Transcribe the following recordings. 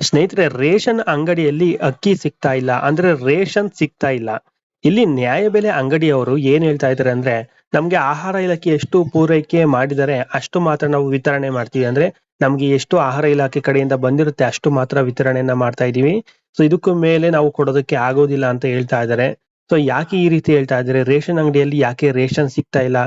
ಸ್ನೇಹಿತರೆ, ರೇಷನ್ ಅಂಗಡಿಯಲ್ಲಿ ಅಕ್ಕಿ ಸಿಗ್ತಾ ಇಲ್ಲ. ಅಂದ್ರೆ ರೇಷನ್ ಸಿಗ್ತಾ ಇಲ್ಲ. ಇಲ್ಲಿ ನ್ಯಾಯಬೆಲೆ ಅಂಗಡಿಯವರು ಏನ್ ಹೇಳ್ತಾ ಇದಾರೆ ಅಂದ್ರೆ, ನಮ್ಗೆ ಆಹಾರ ಇಲಾಖೆ ಎಷ್ಟು ಪೂರೈಕೆ ಮಾಡಿದರೆ ಅಷ್ಟು ಮಾತ್ರ ನಾವು ವಿತರಣೆ ಮಾಡ್ತೀವಿ. ಅಂದ್ರೆ ನಮ್ಗೆ ಎಷ್ಟು ಆಹಾರ ಇಲಾಖೆ ಕಡೆಯಿಂದ ಬಂದಿರುತ್ತೆ ಅಷ್ಟು ಮಾತ್ರ ವಿತರಣೆಯನ್ನ ಮಾಡ್ತಾ ಇದೀವಿ ಸೊ ಇದಕ್ಕೂ ಮೇಲೆ ನಾವು ಕೊಡೋದಕ್ಕೆ ಆಗೋದಿಲ್ಲ ಅಂತ ಹೇಳ್ತಾ ಇದಾರೆ ಸೊ ಯಾಕೆ ಈ ರೀತಿ ಹೇಳ್ತಾ ಇದಾರೆ ರೇಷನ್ ಅಂಗಡಿಯಲ್ಲಿ ಯಾಕೆ ರೇಷನ್ ಸಿಗ್ತಾ ಇಲ್ಲ?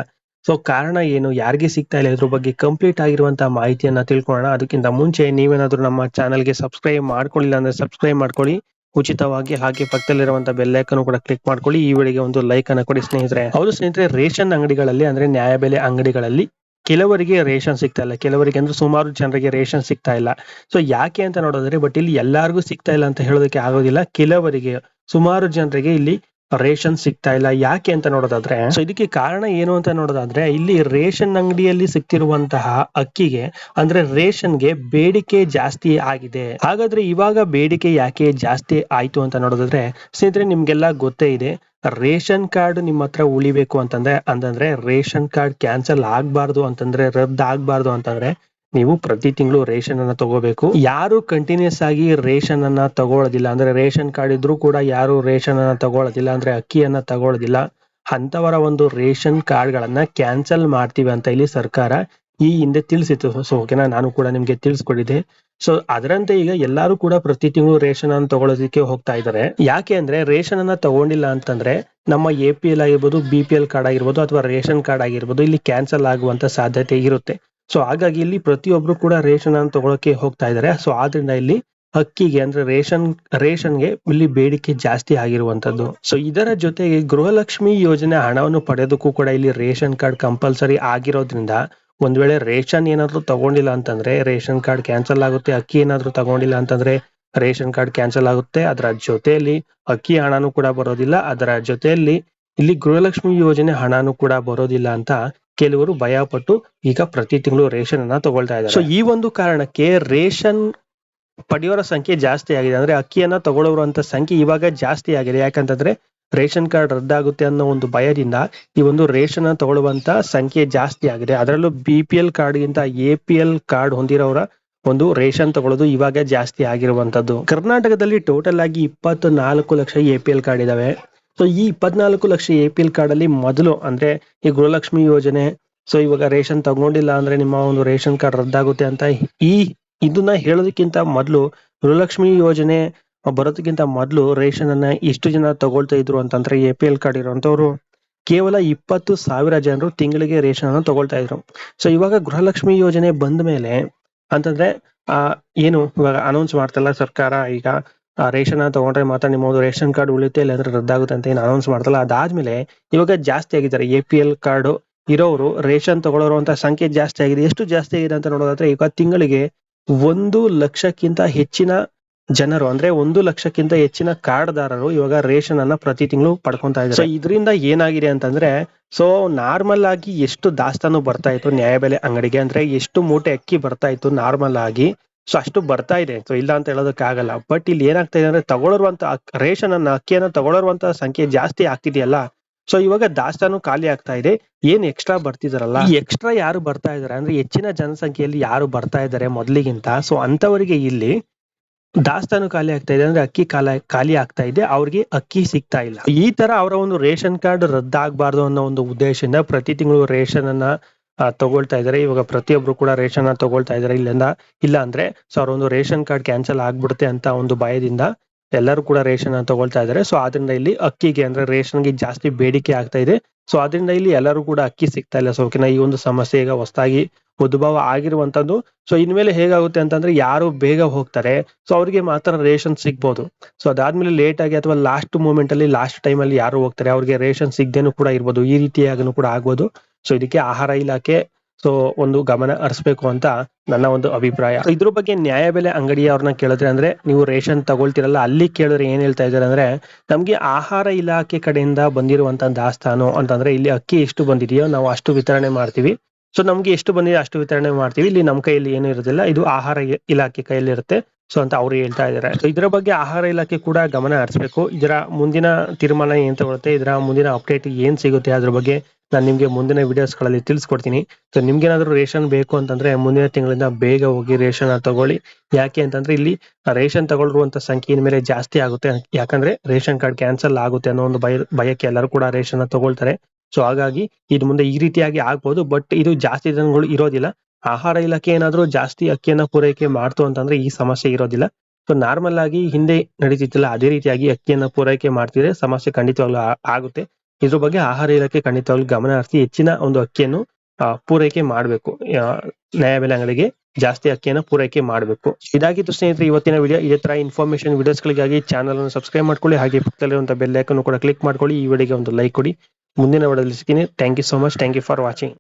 ಸೊ ಕಾರಣ ಏನು? ಯಾರಿಗೆ ಸಿಗ್ತಾ ಇಲ್ಲ? ಇದ್ರ ಬಗ್ಗೆ ಕಂಪ್ಲೀಟ್ ಆಗಿರುವಂತಹ ಮಾಹಿತಿಯನ್ನ ತಿಳ್ಕೊಳ್ಳೋಣ. ಅದಕ್ಕಿಂತ ಮುಂಚೆ ನೀವೇನಾದ್ರೂ ನಮ್ಮ ಚಾನಲ್ಗೆ ಸಬ್ಸ್ಕ್ರೈಬ್ ಮಾಡ್ಕೊಳ್ಳಿಲ್ಲ ಅಂದ್ರೆ ಸಬ್ಸ್ಕ್ರೈಬ್ ಮಾಡ್ಕೊಳ್ಳಿ. ಉಚಿತವಾಗಿ ಹಾಗೆ ಪಕ್ಕದಲ್ಲಿರುವಂತಹ ಐಕನ್ ಕೂಡ ಕ್ಲಿಕ್ ಮಾಡ್ಕೊಳ್ಳಿ. ಈ ವಿಡಿಯೋಗೆ ಒಂದು ಲೈಕ್ ಅನ್ನ ಕೊಡಿ ಸ್ನೇಹಿತರೆ. ಹೌದು ಸ್ನೇಹಿತರೆ, ರೇಷನ್ ಅಂಗಡಿಗಳಲ್ಲಿ ಅಂದ್ರೆ ನ್ಯಾಯಬೆಲೆ ಅಂಗಡಿಗಳಲ್ಲಿ ಕೆಲವರಿಗೆ ರೇಷನ್ ಸಿಗ್ತಾ ಇಲ್ಲ. ಕೆಲವರಿಗೆ ಅಂದ್ರೆ ಸುಮಾರು ಜನರಿಗೆ ರೇಷನ್ ಸಿಗ್ತಾ ಇಲ್ಲ. ಸೊ ಯಾಕೆ ಅಂತ ನೋಡೋದ್ರೆ ಬಟ್ ಇಲ್ಲಿ ಎಲ್ಲಾರ್ಗೂ ಸಿಗ್ತಾ ಇಲ್ಲ ಅಂತ ಹೇಳೋದಕ್ಕೆ ಆಗೋದಿಲ್ಲ. ಕೆಲವರಿಗೆ, ಸುಮಾರು ಜನರಿಗೆ ಇಲ್ಲಿ ರೇಷನ್ ಸಿಗ್ತಾ ಇಲ್ಲ. ಯಾಕೆ ಅಂತ ನೋಡೋದಾದ್ರೆ, ಸೊ ಇದಕ್ಕೆ ಕಾರಣ ಏನು ಅಂತ ನೋಡೋದಾದ್ರೆ, ಇಲ್ಲಿ ರೇಷನ್ ಅಂಗಡಿಯಲ್ಲಿ ಸಿಗ್ತಿರುವಂತಹ ಅಕ್ಕಿಗೆ, ಅಂದ್ರೆ ರೇಷನ್ಗೆ ಬೇಡಿಕೆ ಜಾಸ್ತಿ ಆಗಿದೆ. ಹಾಗಾದ್ರೆ ಇವಾಗ ಬೇಡಿಕೆ ಯಾಕೆ ಜಾಸ್ತಿ ಆಯ್ತು ಅಂತ ನೋಡೋದಾದ್ರೆ, ಸ್ನೇಹಿತರೆ, ನಿಮ್ಗೆಲ್ಲ ಗೊತ್ತೇ ಇದೆ. ರೇಷನ್ ಕಾರ್ಡ್ ನಿಮ್ಮ ಹತ್ರ ಉಳಿಬೇಕು ಅಂತಂದ್ರೆ ಅಂತಂದ್ರೆ ರೇಷನ್ ಕಾರ್ಡ್ ಕ್ಯಾನ್ಸಲ್ ಆಗ್ಬಾರ್ದು ಅಂತಂದ್ರೆ, ರದ್ದು ಆಗ್ಬಾರ್ದು ಅಂತಂದ್ರೆ ನೀವು ಪ್ರತಿ ತಿಂಗಳು ರೇಷನ್ ಅನ್ನ ತಗೋಬೇಕು. ಯಾರು ಕಂಟಿನ್ಯೂಸ್ ಆಗಿ ರೇಷನ್ ಅನ್ನ ತಗೊಳ್ಳೋದಿಲ್ಲ ಅಂದ್ರೆ ರೇಷನ್ ಕಾರ್ಡ್ ಇದ್ರೂ ಕೂಡ ಯಾರು ರೇಷನ್ ಅನ್ನ ತಗೊಳ್ಳೋದಿಲ್ಲ ಅಂದ್ರೆ ಅಕ್ಕಿಯನ್ನ ತಗೊಳ್ಳೋದಿಲ್ಲ ಅಂತವರ ಒಂದು ರೇಷನ್ ಕಾರ್ಡ್ ಗಳನ್ನ ಕ್ಯಾನ್ಸಲ್ ಮಾಡ್ತೀವಿ ಅಂತ ಇಲ್ಲಿ ಸರ್ಕಾರ ಈ ಹಿಂದೆ ತಿಳಿಸಿತ್ತು. ಸೊ ಓಕೆನಾ ನಾನು ಕೂಡ ನಿಮ್ಗೆ ತಿಳಿಸ್ಕೊಟ್ಟಿದ್ದೆ ಸೊ ಅದರಂತೆ ಈಗ ಎಲ್ಲರೂ ಕೂಡ ಪ್ರತಿ ತಿಂಗಳು ರೇಷನ್ ಅನ್ನು ತಗೊಳ್ಳೋದಕ್ಕೆ ಹೋಗ್ತಾ ಇದ್ದಾರೆ ಯಾಕೆ ಅಂದ್ರೆ ರೇಷನ್ ಅನ್ನ ತಗೊಂಡಿಲ್ಲ ಅಂತಂದ್ರೆ ನಮ್ಮ ಎ ಪಿ ಎಲ್ ಆಗಿರ್ಬೋದು ಬಿ ಪಿ ಎಲ್ ಕಾರ್ಡ್ ಆಗಿರ್ಬೋದು, ಅಥವಾ ರೇಷನ್ ಕಾರ್ಡ್ ಆಗಿರ್ಬೋದು, ಇಲ್ಲಿ ಕ್ಯಾನ್ಸಲ್ ಆಗುವಂತ ಸಾಧ್ಯತೆ ಇರುತ್ತೆ. ಸೊ ಹಾಗಾಗಿ ಇಲ್ಲಿ ಪ್ರತಿಯೊಬ್ರು ಕೂಡ ರೇಷನ್ ಅನ್ನು ತಗೊಳಕ್ಕೆ ಹೋಗ್ತಾ ಇದ್ದಾರೆ. ಸೊ ಆದ್ರಿಂದ ಇಲ್ಲಿ ಅಕ್ಕಿಗೆ ಅಂದ್ರೆ ರೇಷನ್, ರೇಷನ್ಗೆ ಇಲ್ಲಿ ಬೇಡಿಕೆ ಜಾಸ್ತಿ ಆಗಿರುವಂತದ್ದು. ಸೊ ಇದರ ಜೊತೆಗೆ ಗೃಹಲಕ್ಷ್ಮಿ ಯೋಜನೆ ಹಣವನ್ನು ಪಡೆಯೋದಕ್ಕೂ ಕೂಡ ಇಲ್ಲಿ ರೇಷನ್ ಕಾರ್ಡ್ ಕಂಪಲ್ಸರಿ ಆಗಿರೋದ್ರಿಂದ ಒಂದ್ ವೇಳೆ ರೇಷನ್ ಏನಾದ್ರು ತಗೊಂಡಿಲ್ಲ ಅಂತಂದ್ರೆ, ರೇಷನ್ ಕಾರ್ಡ್ ಕ್ಯಾನ್ಸಲ್ ಆಗುತ್ತೆ ಅಕ್ಕಿ ಏನಾದ್ರು ತಗೊಂಡಿಲ್ಲ ಅಂತಂದ್ರೆ ರೇಷನ್ ಕಾರ್ಡ್ ಕ್ಯಾನ್ಸಲ್ ಆಗುತ್ತೆ. ಅದರ ಜೊತೆಯಲ್ಲಿ ಅಕ್ಕಿ ಹಣನೂ ಕೂಡ ಬರೋದಿಲ್ಲ. ಅದರ ಜೊತೆಯಲ್ಲಿ ಇಲ್ಲಿ ಗೃಹಲಕ್ಷ್ಮಿ ಯೋಜನೆ ಹಣನೂ ಕೂಡ ಬರೋದಿಲ್ಲ ಅಂತ ಕೆಲವರು ಭಯ ಪಟ್ಟು ಈಗ ಪ್ರತಿ ತಿಂಗಳು ರೇಷನ್ ಅನ್ನ ತಗೊಳ್ತಾ ಇದ್ದಾರೆ. ಸೊ ಈ ಒಂದು ಕಾರಣಕ್ಕೆ ರೇಷನ್ ಪಡೆಯೋರ ಸಂಖ್ಯೆ ಜಾಸ್ತಿ ಆಗಿದೆ ಅಂದ್ರೆ ಅಕ್ಕಿಯನ್ನ ತಗೊಳ್ಳುವಂತ ಸಂಖ್ಯೆ ಇವಾಗ ಜಾಸ್ತಿ ಆಗಿದೆ. ಯಾಕಂತಂದ್ರೆ ರೇಷನ್ ಕಾರ್ಡ್ ರದ್ದಾಗುತ್ತೆ ಅನ್ನೋ ಒಂದು ಭಯದಿಂದ ಈ ಒಂದು ರೇಷನ್ ತಗೊಳ್ಳುವಂತ ಸಂಖ್ಯೆ ಜಾಸ್ತಿ ಆಗಿದೆ. ಅದರಲ್ಲೂ ಬಿ ಪಿ ಎಲ್ ಕಾರ್ಡ್ ಗಿಂತ ಎ ಪಿ ಎಲ್ ಕಾರ್ಡ್ ಹೊಂದಿರೋರ ಒಂದು ರೇಷನ್ ತಗೊಳ್ಳೋದು ಇವಾಗ ಜಾಸ್ತಿ ಆಗಿರುವಂತದ್ದು. ಕರ್ನಾಟಕದಲ್ಲಿ ಟೋಟಲ್ ಆಗಿ ಇಪ್ಪತ್ತು ನಾಲ್ಕು lakh A P L card ಇದಾವೆ. ಸೊ ಈ ಇಪ್ಪತ್ನಾಲ್ಕು lakh A P L card ಅಲ್ಲಿ ಮೊದಲು ಅಂದ್ರೆ ಈ ಗೃಹಲಕ್ಷ್ಮಿ ಯೋಜನೆ ಸೊ ಇವಾಗ ರೇಷನ್ ತಗೊಂಡಿಲ್ಲ ಅಂದ್ರೆ ನಿಮ್ಮ ಒಂದು ರೇಷನ್ ಕಾರ್ಡ್ ರದ್ದಾಗುತ್ತೆ ಅಂತ ಈ ಇದನ್ನ ಹೇಳೋದಕ್ಕಿಂತ ಮೊದಲು ಗೃಹಲಕ್ಷ್ಮಿ ಯೋಜನೆ ಬರೋದಕ್ಕಿಂತ ಮೊದಲು ರೇಷನ್ ಅನ್ನ ಎಷ್ಟು ಜನ ತಗೊಳ್ತಾ ಇದ್ರು ಅಂತಂದ್ರೆ ಎ ಪಿ ಎಲ್ ಕಾರ್ಡ್ ಇರುವಂತವ್ರು ಕೇವಲ ಇಪ್ಪತ್ತು ಸಾವಿರ ಜನರು ತಿಂಗಳಿಗೆ ರೇಷನ್ ಅನ್ನು ತಗೊಳ್ತಾ ಇದ್ರು. ಸೊ ಇವಾಗ ಗೃಹಲಕ್ಷ್ಮಿ ಯೋಜನೆ ಬಂದ ಮೇಲೆ ಅಂತಂದ್ರೆ, ಆ, ಏನು ಇವಾಗ ಅನೌನ್ಸ್ ಮಾಡ್ತಲ್ಲ ಸರ್ಕಾರ ಈಗ ರೇಷನ್ ತಗೊಂಡ್ರೆ ಮಾತ್ರ ನಿಮ್ಮ ಒಂದು ರೇಷನ್ ಕಾರ್ಡ್ ಉಳಿಯುತ್ತೆ, ಇಲ್ಲಾಂದ್ರೆ ರದ್ದಾಗುತ್ತೆ ಅಂತ ಏನು ಅನೌನ್ಸ್ ಮಾಡ್ತಲ್ಲ. ಅದಾದ್ಮೇಲೆ ಇವಾಗ ಜಾಸ್ತಿ ಆಗಿದ್ದಾರೆ. ಎ ಪಿ ಎಲ್ ಕಾರ್ಡ್ ಇರೋರು ರೇಷನ್ ತಗೊಳ್ಳೋರುವಂತ ಸಂಖ್ಯೆ ಜಾಸ್ತಿ ಆಗಿದೆ. ಎಷ್ಟು ಜಾಸ್ತಿ ಆಗಿದೆ ಅಂತ ನೋಡೋದಾದ್ರೆ ಈಗ ತಿಂಗಳಿಗೆ ಒಂದು ಲಕ್ಷಕ್ಕಿಂತ ಹೆಚ್ಚಿನ ಜನರು, ಅಂದ್ರೆ ಒಂದು ಲಕ್ಷಕ್ಕಿಂತ ಹೆಚ್ಚಿನ ಕಾರ್ಡ್ದಾರರು ಇವಾಗ ರೇಷನ್ ಅನ್ನ ಪ್ರತಿ ತಿಂಗಳು ಪಡ್ಕೊಂತ ಇದ್ದಾರೆ. ಸೊ ಇದರಿಂದ ಏನಾಗಿದೆ ಅಂತಂದ್ರೆ ಸೊ ನಾರ್ಮಲ್ ಆಗಿ ಎಷ್ಟು ದಾಸ್ತಾನು ಬರ್ತಾ ಇತ್ತು ನ್ಯಾಯಬೆಲೆ ಅಂಗಡಿಗೆ, ಅಂದ್ರೆ ಎಷ್ಟು ಮೂಟೆ ಅಕ್ಕಿ ಬರ್ತಾ ಇತ್ತು ನಾರ್ಮಲ್ ಆಗಿ ಸೊ ಅಷ್ಟು ಬರ್ತಾ ಇದೆ. ಸೊ ಇಲ್ಲ ಅಂತ ಹೇಳೋದಕ್ಕೆ ಆಗಲ್ಲ. ಬಟ್ ಇಲ್ಲಿ ಏನಾಗ್ತಾ ಇದೆ ಅಂದ್ರೆ ತಗೊಳ್ಳುವಂತ ರೇಷನ್ ಅನ್ನ, ಅಕ್ಕಿಯನ್ನ ತಗೊಳ್ಳುವಂತ ಸಂಖ್ಯೆ ಜಾಸ್ತಿ ಆಗ್ತಿದೆಯಲ್ಲ? ಸೊ ಇವಾಗ ದಾಸ್ತಾನು ಖಾಲಿ ಆಗ್ತಾ ಇದೆ. ಏನ್ ಎಕ್ಸ್ಟ್ರಾ ಬರ್ತಿದಾರಲ್ಲ? ಎಕ್ಸ್ಟ್ರಾ ಯಾರು ಬರ್ತಾ ಇದಾರೆ? ಅಂದ್ರೆ ಹೆಚ್ಚಿನ ಜನಸಂಖ್ಯೆಯಲ್ಲಿ ಯಾರು ಬರ್ತಾ ಇದಾರೆ ಮೊದ್ಲಿಗಿಂತ? ಸೊ ಅಂತವರಿಗೆ ಇಲ್ಲಿ ದಾಸ್ತಾನು ಖಾಲಿ ಆಗ್ತಾ ಇದೆ ಅಂದ್ರೆ ಅಕ್ಕಿ ಖಾಲಿ ಖಾಲಿ ಆಗ್ತಾ ಇದೆ. ಅವ್ರಿಗೆ ಅಕ್ಕಿ ಸಿಗ್ತಾ ಇಲ್ಲ. ಈ ತರ ಅವರ ಒಂದು ರೇಷನ್ ಕಾರ್ಡ್ ರದ್ದಾಗಬಾರ್ದು ಅನ್ನೋ ಒಂದು ಉದ್ದೇಶದಿಂದ ಪ್ರತಿ ತಿಂಗಳು ರೇಷನ್ ಅನ್ನ ತಗೊಳ್ತಾ ಇದಾರೆ ಇವಾಗ ಪ್ರತಿಯೊಬ್ರು ಕೂಡ ರೇಷನ್ನ ತಗೊಳ್ತಾ ಇದಾರೆ ಇಲ್ಲಿಂದ ಇಲ್ಲ ಅಂದ್ರೆ ಸೊ ಅವ್ರ ಒಂದು ರೇಷನ್ ಕಾರ್ಡ್ ಕ್ಯಾನ್ಸಲ್ ಆಗ್ಬಿಡುತ್ತೆ ಅಂತ ಒಂದು ಭಯದಿಂದ ಎಲ್ಲರೂ ಕೂಡ ರೇಷನ್ ತಗೊಳ್ತಾ ಇದಾರೆ ಸೊ ಆದ್ರಿಂದ ಇಲ್ಲಿ ಅಕ್ಕಿಗೆ ಅಂದ್ರೆ ರೇಷನ್ಗೆ ಜಾಸ್ತಿ ಬೇಡಿಕೆ ಆಗ್ತಾ ಇದೆ. ಸೊ ಅದರಿಂದ ಇಲ್ಲಿ ಎಲ್ಲರೂ ಕೂಡ ಅಕ್ಕಿ ಸಿಗ್ತಾ ಇಲ್ಲ. ಸೊ ಈ ಒಂದು ಸಮಸ್ಯೆ ಈಗ ಹೊಸದಾಗಿ ಉದ್ಭವ ಆಗಿರುವಂತದ್ದು. ಸೊ ಇನ್ಮೇಲೆ ಹೇಗಾಗುತ್ತೆ ಅಂತಂದ್ರೆ ಯಾರು ಬೇಗ ಹೋಗ್ತಾರೆ, ಸೊ ಅವ್ರಿಗೆ ಮಾತ್ರ ರೇಷನ್ ಸಿಗ್ಬೋದು. ಸೊ ಅದಾದ್ಮೇಲೆ ಲೇಟ್ ಆಗಿ ಅಥವಾ ಲಾಸ್ಟ್ ಮೂಮೆಂಟ್ ಅಲ್ಲಿ ಲಾಸ್ಟ್ ಟೈಮ್ ಅಲ್ಲಿ ಯಾರು ಹೋಗ್ತಾರೆ, ಅವ್ರಿಗೆ ರೇಷನ್ ಸಿಗ್ದೇನು ಕೂಡ ಇರ್ಬೋದು. ಈ ರೀತಿಯಾಗನು ಕೂಡ ಆಗ್ಬೋದು. ಸೊ ಇದಕ್ಕೆ ಆಹಾರ ಇಲಾಖೆ ಸೊ ಒಂದು ಗಮನ ಹರಿಸ್ಬೇಕು ಅಂತ ನನ್ನ ಒಂದು ಅಭಿಪ್ರಾಯ. ಇದ್ರ ಬಗ್ಗೆ ನ್ಯಾಯಬೆಲೆ ಅಂಗಡಿಯವ್ರನ್ನ ಕೇಳಿದ್ರೆ ಅಂದ್ರೆ, ನೀವು ರೇಷನ್ ತಗೊಳ್ತಿರಲ್ಲ, ಅಲ್ಲಿ ಕೇಳಿದ್ರೆ ಏನ್ ಹೇಳ್ತಾ ಇದಾರೆ ಅಂದ್ರೆ, ನಮ್ಗೆ ಆಹಾರ ಇಲಾಖೆ ಕಡೆಯಿಂದ ಬಂದಿರುವಂತ ದಾಸ್ತಾನು ಅಂತಂದ್ರೆ, ಇಲ್ಲಿ ಅಕ್ಕಿ ಎಷ್ಟು ಬಂದಿದೆಯೋ ನಾವು ಅಷ್ಟು ವಿತರಣೆ ಮಾಡ್ತೀವಿ. ಸೊ ನಮ್ಗೆ ಎಷ್ಟು ಬಂದಿದೆ ಅಷ್ಟು ವಿತರಣೆ ಮಾಡ್ತೀವಿ. ಇಲ್ಲಿ ನಮ್ಮ ಕೈಯಲ್ಲಿ ಏನು ಇರೋದಿಲ್ಲ, ಇದು ಆಹಾರ ಇಲಾಖೆ ಕೈಯಲ್ಲಿ ಇರುತ್ತೆ. ಸೊ ಅಂತ ಅವ್ರು ಹೇಳ್ತಾ ಇದ್ದಾರೆ. ಸೊ ಇದರ ಬಗ್ಗೆ ಆಹಾರ ಇಲಾಖೆ ಕೂಡ ಗಮನ ಹರಿಸಬೇಕು. ಇದರ ಮುಂದಿನ ತೀರ್ಮಾನ ಏನ್ ತಗೊಳುತ್ತೆ, ಇದರ ಮುಂದಿನ ಅಪ್ಡೇಟ್ ಏನ್ ಸಿಗುತ್ತೆ, ಅದ್ರ ಬಗ್ಗೆ ನಾನು ನಿಮಗೆ ಮುಂದಿನ ವಿಡಿಯೋಸ್ಗಳಲ್ಲಿ ತಿಳಿಸ್ಕೊಡ್ತೀನಿ. ಸೊ ನಿಮ್ಗೇನಾದ್ರೂ ರೇಷನ್ ಬೇಕು ಅಂತಂದ್ರೆ ಮುಂದಿನ ತಿಂಗಳಿಂದ ಬೇಗ ಹೋಗಿ ರೇಷನ್ ತಗೊಳ್ಳಿ. ಯಾಕೆ ಅಂತಂದ್ರೆ ಇಲ್ಲಿ ರೇಷನ್ ತಗೊಳ್ಳುವಂತ ಸಂಖ್ಯೆಯ ಮೇಲೆ ಜಾಸ್ತಿ ಆಗುತ್ತೆ. ಯಾಕಂದ್ರೆ ರೇಷನ್ ಕಾರ್ಡ್ ಕ್ಯಾನ್ಸಲ್ ಆಗುತ್ತೆ ಅನ್ನೋ ಒಂದು ಭಯ, ಭಯಕ್ಕೆ ಎಲ್ಲರೂ ಕೂಡ ರೇಷನ್ ತಗೊಳ್ತಾರೆ. ಸೊ ಹಾಗಾಗಿ ಇದು ಮುಂದೆ ಈ ರೀತಿಯಾಗಿ ಆಗ್ಬೋದು. ಬಟ್ ಇದು ಜಾಸ್ತಿ ದಿನಗಳು ಇರೋದಿಲ್ಲ. ಆಹಾರ ಇಲಾಖೆ ಏನಾದರೂ ಜಾಸ್ತಿ ಅಕ್ಕಿಯನ್ನ ಪೂರೈಕೆ ಮಾಡ್ತು ಅಂತಂದ್ರೆ ಈ ಸಮಸ್ಯೆ ಇರೋದಿಲ್ಲ. ಸೊ ನಾರ್ಮಲ್ ಆಗಿ ಹಿಂದೆ ನಡೀತಿತ್ತಲ್ಲ, ಅದೇ ರೀತಿಯಾಗಿ ಅಕ್ಕಿಯನ್ನ ಪೂರೈಕೆ ಮಾಡ್ತಿದ್ರೆ ಸಮಸ್ಯೆ ಖಂಡಿತವಾಗ್ಲೂ ಆಗುತ್ತೆ. ಇದ್ರ ಬಗ್ಗೆ ಆಹಾರ ಇಲಾಖೆ ಖಂಡಿತವಾಗ್ಲೂ ಗಮನ ಹರಿಸಿ ಹೆಚ್ಚಿನ ಒಂದು ಅಕ್ಕಿಯನ್ನು ಪೂರೈಕೆ ಮಾಡಬೇಕು. ನ್ಯಾಯಬೆಲೆ ಅಂಗಡಿಗೆ ಜಾಸ್ತಿ ಅಕ್ಕಿಯನ್ನು ಪೂರೈಕೆ ಮಾಡಬೇಕು. ಇದಾಗಿತ್ತು ಸ್ನೇಹಿತರೆ, ಇವತ್ತಿನ ವಿಡಿಯೋ ಇದೇ ತರ ಇನ್ಫಾರ್ಮೇಶನ್ ವಿಡಿಯೋಸ್ಗಳಿಗಾಗಿ ಚಾನಲ್ ಅನ್ನು ಸಬ್ಸ್ಕ್ರೈಬ್ ಮಾಡ್ಕೊಳ್ಳಿ. ಹಾಗೆ ಪಕ್ಕದಲ್ಲಿರುವಂತಹ ಬೆಲ್ ಐಕನ್ ಕೂಡ ಕ್ಲಿಕ್ ಮಾಡ್ಕೊಳ್ಳಿ. ಈ ವಿಡಿಯೋಗೆ ಒಂದು ಲೈಕ್ ಕೊಡಿ. ಮುಂದಿನ ವಿಡಿಯೋದಲ್ಲಿ ಸಿಗ್ತೀನಿ. Thank you so much thank you for watching